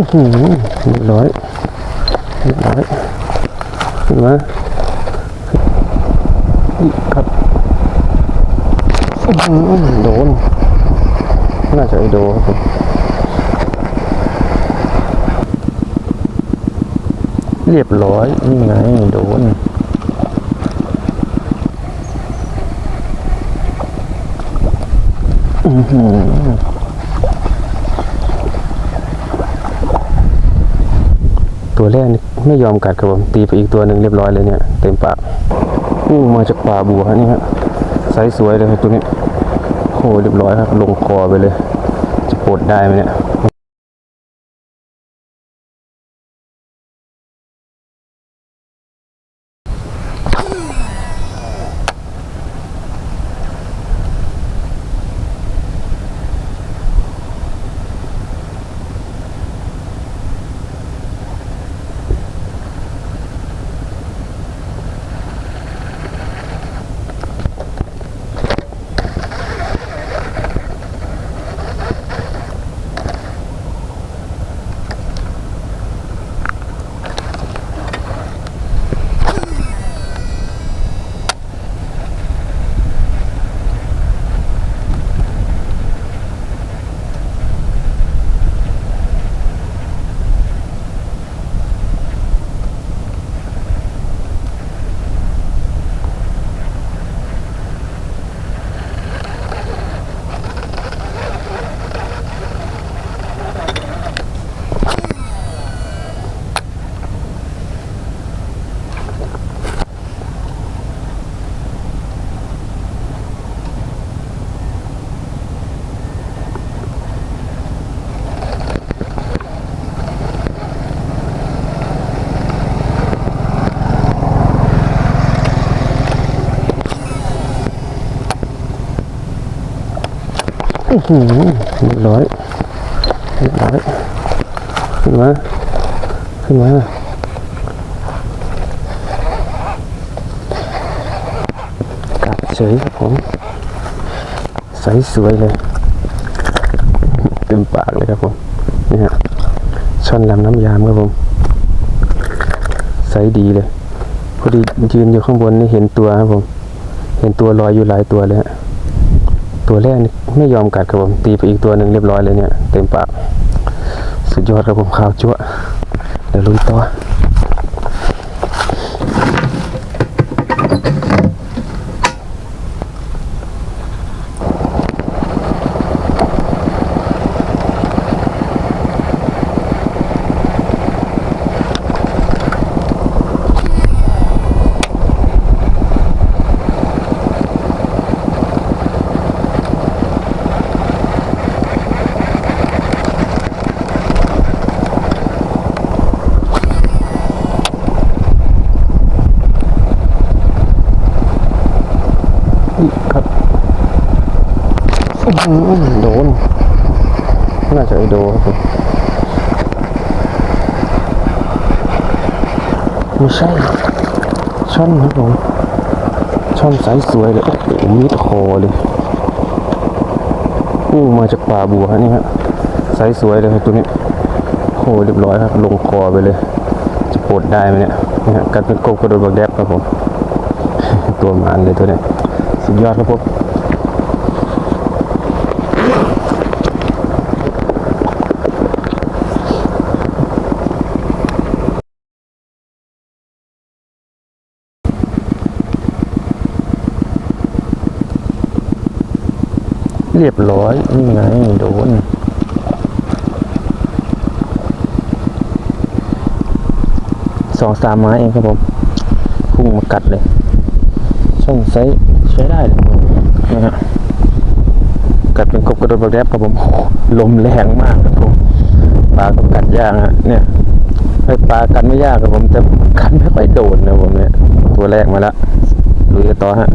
อื้อหือเรียบร้อยเรียบร้อยขึ้นมครับโดน น่าจะไอโดครับผมเรียบร้อยนี่ไงโดนอื้อหือ ตัวแรกไม่ยอมกัดครับผมตีไปอีกตัวหนึ่งเรียบร้อยเลยเนี่ยเต็มปากอู้มาจากป่าบัวนี่ฮะไซส์สวยเลยครับตัวนี้โอ้เรียบร้อยครับ ลงคอไปเลย จะปลดได้ไหมเนี่ย อือหือเรียบร้อยเรียบร้อยขึ้นมาขึ้นมากัดเฉยครับผมใสสวยเลยเต็มปากเลยครับผมนี่ฮะช่อนลำน้ำยามครับผม ใสดีเลยพอดียืนอยู่ข้างบนนี่เห็นตัวครับผม เห็นตัวลอยอยู่หลายตัวเลยฮะ ตัวแรกไม่ยอมกัดครับผมตีไปอีกตัวหนึ่งเรียบร้อยเลยเนี่ย เต็มปาก สุดยอดครับผมข้าวจั่วเดี๋ยวลุยต่อ ครับโดน น่าจะไอโดครับผมไม่ใช่ช่อนครับผมช่อนไซส์สวยเลย โอ้โหมิดคอเลยอู้มาจากป่าบัวนี่ฮะไซส์สวยเลยครับตัวนี้โอ้โหเรียบร้อยครับ ลงคอไปเลย จะปลดได้ไหมเนี่ยนี่ฮะกัดเป็นกบกระโดดบักแดบครับผม ตัวมันเลยตัวเนี้ย สุดยอดครับผมเรียบร้อย นี่ไงโดนสองสามไม้เองครับผม พุ่งมากัดเลย ช่องไซส์ ใช้ได้เลยผมนะฮะกัดเป็นกบกระโดดแบบแรบครับผมโอ้ลมแรงมากครับผมปลาก็กัดยากฮะเนี่ยไอ้ปลากัดไม่ยากครับผมแต่กัดไม่ค่อยโดนนะผมเนี่ยตัวแรกมาแล้วลุยกันต่อฮะ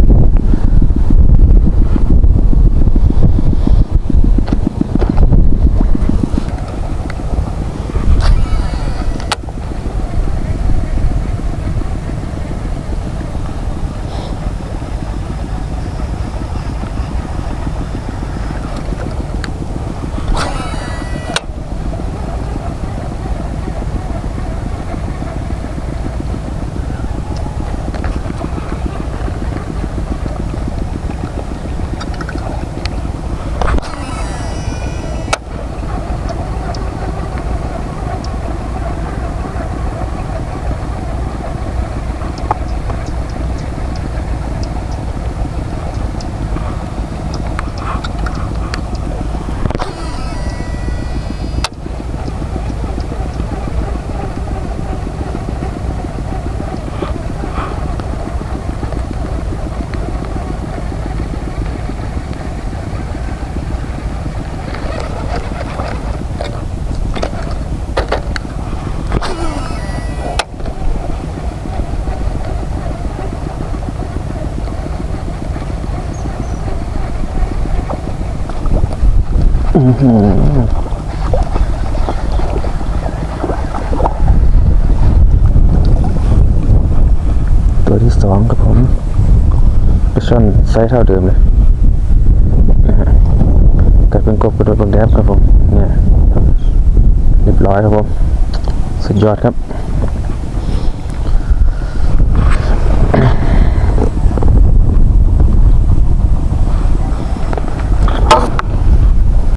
ตัวที่สองครับผมปลาช่อนไซส์เท่าเดิมเลยนะฮะกลายเป็นกบกระโดดบางแดบครับผม เนี่ย เรียบร้อยครับผม สุดยอดครับ